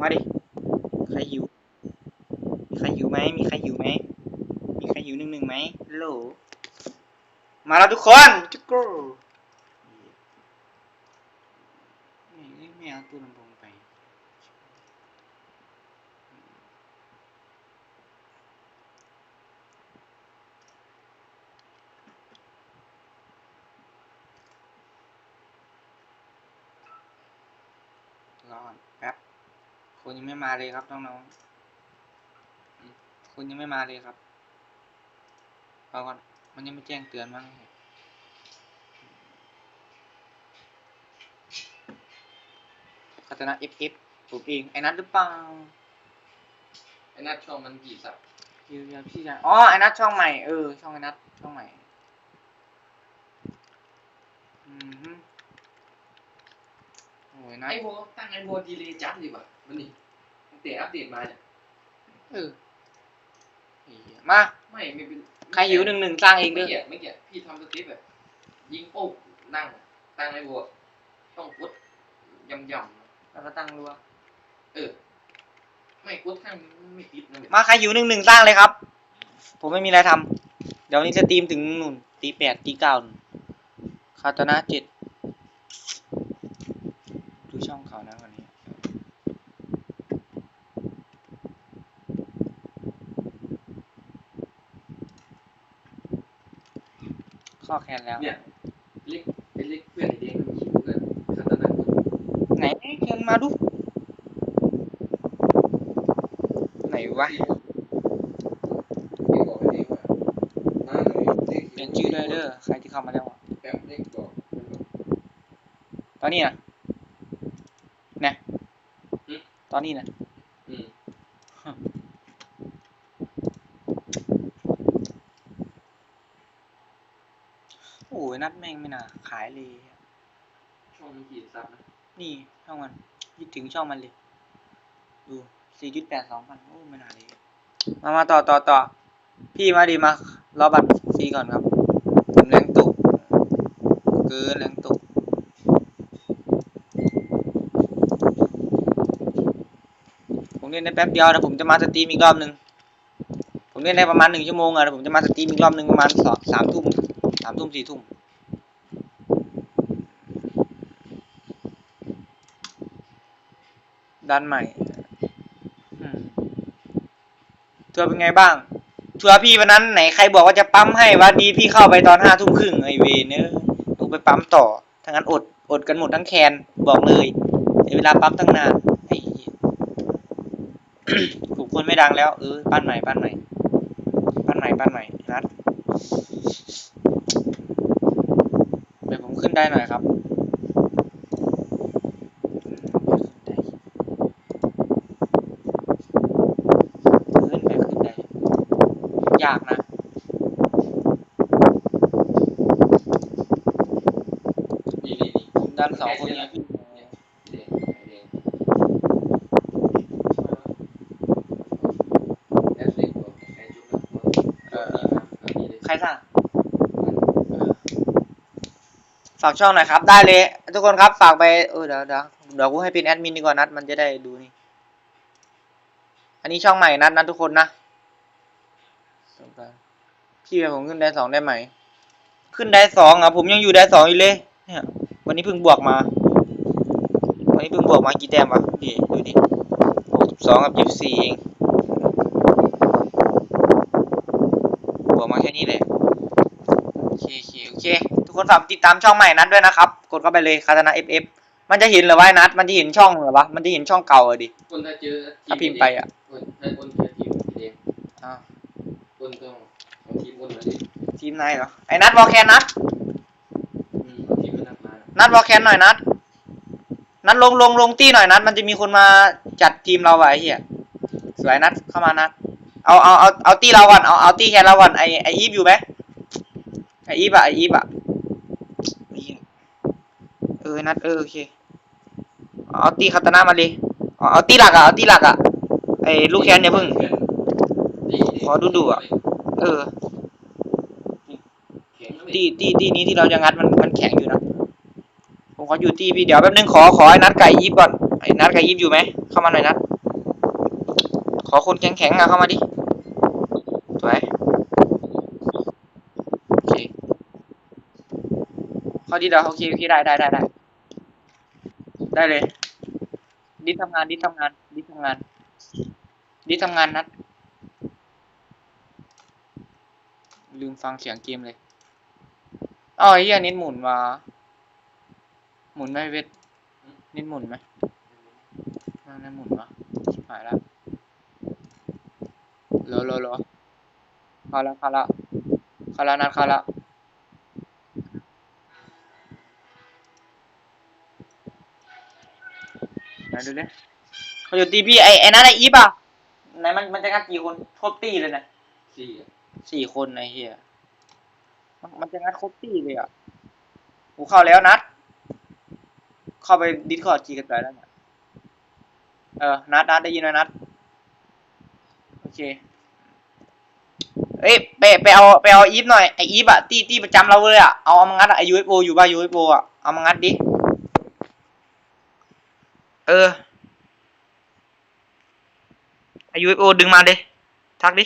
มาดิ ใครหิว มีใครหิวไหม มีใครหิวไหม มีใครหิวหนึ่งหนึ่งไหมฮัลโหล มาแล้วทุกคนจุกกูไม่ไม่เอาตู้ลำโพง อก่อนแป๊บคนยังไม่มาเลยครับน้องๆอืมคนยังไม่มาเลยครับรอก่อนมันยังไม่แจ้งเตือนมั้งคาตนะ FF ผมเองไอ้นัทหรือเปล่าไอ้นัดช่องมันกี่สับเดี๋ยวเดี๋ยวพี่จะอ๋อไอ้นัทช่องใหม่เออช่องไอ้นัทช่องใหม่อืม ฮึโอ้ยนัทไอ้โบตั้งไอ้โบดีเลยจัดดีกว่ามันนี่ตั้งแต่อัปเดตมาเนี่ยเออเหี้ยมาไม่ไม่เป็นใครหิวหนึ่งหนึ่งสร้างเองไม่เด้อเกี่ยไม่เกี่ยพี่ทำสคริปต์แบบยิงโป๊กนั่งตั้งไอ้โบต้องกดยำยแล้วก็ตั้งรัวำเออ ไม่กดข้างนี้ไม่ติดนะเนี่ยมาใครหิวหนึ่งหนึ่งสร้างเลยครับ ผมไม่มีอะไรทำเดี๋ยววันนี้จะตีมถึงนู่นตีแปดตีเก้านู่นคาตานะเจ็ด ดูช่องเขานะวันนี้ข้อแคนแล้วเนี่ยเล็กเป็นเล็กเพื่อนไอ้เด็กมันคิดเลยคาตานะไหนแคนมาดู ไหนวะพี่บอกไอ้เด็กว่าน้าหน่อยเล็กเปลี่ยนชื่อด้วยเด้อใครที่เข้ามาแล้วอะแป๊บเล็กบอกมันบอกตอนนี้นะเนี่ยหึตอนนี้นะอืมโอ้ยนัดแม่งไม่น่าขายเลย ช่องมันกี่ซับนะ นี่ช่องมันยึดถึงช่องมันเลย ดูสี่จุดแปดสองพันโอ้ไม่น่าเลย มามาต่อต่อต่อ พี่มาดีมารอบัตรฟรีก่อนครับผมแรงตกเกินแรงตก ผมเล่นได้แป๊บเดียวนะผมจะมาสตรีมอีกรอบหนึ่งผมเล่นได้ประมาณหนึ่งชั่วโมงอะแล้วผมจะมาสตรีมอีกรอบหนึ่งประมาณสองสามทุ่มสามทุ่มสี่ทุ่มด้านใหม่ทัวร์เป็นไงบ้างทัวร์พี่วันนั้นไหนใครบอกว่าจะปั๊มให้วันดีพี่เข้าไปตอนห้าทุ่มครึ่งไอเวเนอะถูไปปั๊มต่อทั้งนั้นอดอดกันหมดทั้งแคนบอกเลยเวลาปั๊มตั้งนาน ถูกคนไม่ดังแล้วเออปั้นใหม่ปั้นใหม่ปั้นใหม่ปั้นใหม่นัดเดี๋ยวผมขึ้นได้หน่อยครับขึ้นไปขึ้นได้ยากนะนี่นี่ผมดันสองคนนี้ขึ้น เด็กไอ้เด็กแอดเล็กบอกไอ้จุ๊บนะเออนี่เลย ใครสั่งฝากช่องหน่อยครับ ได้เลย ทุกคนครับฝากไปเออเดี๋ยวเดี๋ยวเดี๋ยวกูให้เป็นแอดมินดีกว่านัดมันจะได้ดูนี่ อันนี้ช่องใหม่นัดนะทุกคนนะพี่ผมขึ้นได้สองได้ไหม ขึ้นได้สองอะผมยังอยู่ได้สองอยู่เลยเนี่ยวันนี้เพิ่งบวกมา วันนี้เพิ่งบวกมากี่แต้มวะดิดูดิหกสิบสองกับยี่สิบสี่เอง บวกมาแค่นี้เลยโอเคโอเคโอเค ทุกคนฝากติดตามช่องใหม่นัดด้วยนะครับ กดเข้าไปเลยคาตานะ FF มันจะเห็นเหรือวะไอ้นัดมันจะเห็นช่องเหรอวะมันจะเห็นช่องเก่าอะดิคนถ้าเจอถ้าพิมพ์ไปอะคนถ้าคนเจอทีมเด็กอ้าวคนต้องเอาทีมคนมาดิทีมนายเหรอไอ้นัดวอลแคนนัดอืมเอาทีมพนักงานนัดวอลแคนหน่อยนัดนัดลงลงลงตี้หน่อยนัดมันจะมีคนมาจัดทีมเราว่ะไอ้เหี้ยสวยนัดเข้ามานัด เอาเอาเอาเอาตี้เราก่อนเอาเอาตี้แคนเราก่อนไอไออีฟอยู่ไหมไออีฟอะไออีฟอะไอ้เหี้ยเออนัดเออโอเคเอาตี้คาตานะมาเลยเอาเอาตี้หลักอะเอาตี้หลักอะไอลูกแคนอย่าเพิ่งขอดูดูอะเออแข็งนะตีตีตีนี้ที่เราจะงัดมันมันแข็งอยู่นะผมขออยู่ตีพี่เดี๋ยวแป๊บนึงขอขอไอ้นัดไก่อีฟก่อนไอ้นัดกับอีฟอยู่ไหมเข้ามาหน่อยนัดขอคนแข็งๆอะเข้ามาดิสวยโอเคเข้าดีเดียวโอเคโอเคได้ได้ได้ได้ได้เลย ดิทำงานดิทำงาน ดิทำงาน ดิทำงานนัด ลืมฟังเสียงเกมเลยอ๋อไอ้เหี้ยนิดหมุนมา หมุนไหมเวทนิดหมุนไหมนั่นหมุนวะหายแล้วโลโลโลเข้าล้วเข้าล้วเข้าล้วนัดเข้าล้ว ไหนดูดิเขาอยู่ตีพี่ไอ้ไอ้นั่นไอ้อีฟอะไหนมันมันจะงัดกี่คนครบตีเลยนะสี่อะสี่คนไอ้เหี้ยมันมันจะงัดครบตีเลยอะกูเข้าแล้วนัด เข้าไปดิสคอร์ดจีกันไปแล้วเนี่ยเออ นัดนัดได้ยินไหมนัด โอเค เอ้ยไปไปเอาไปเอาอีฟหน่อย ไออีฟอะตีตีประจำเราเลยอะเอาเอามางัดอะไอยูเอฟโออยู่บ้ายูเอฟโออะเอามางัดดิ เออไอยูเอฟโอดึงมาเดิทักดิ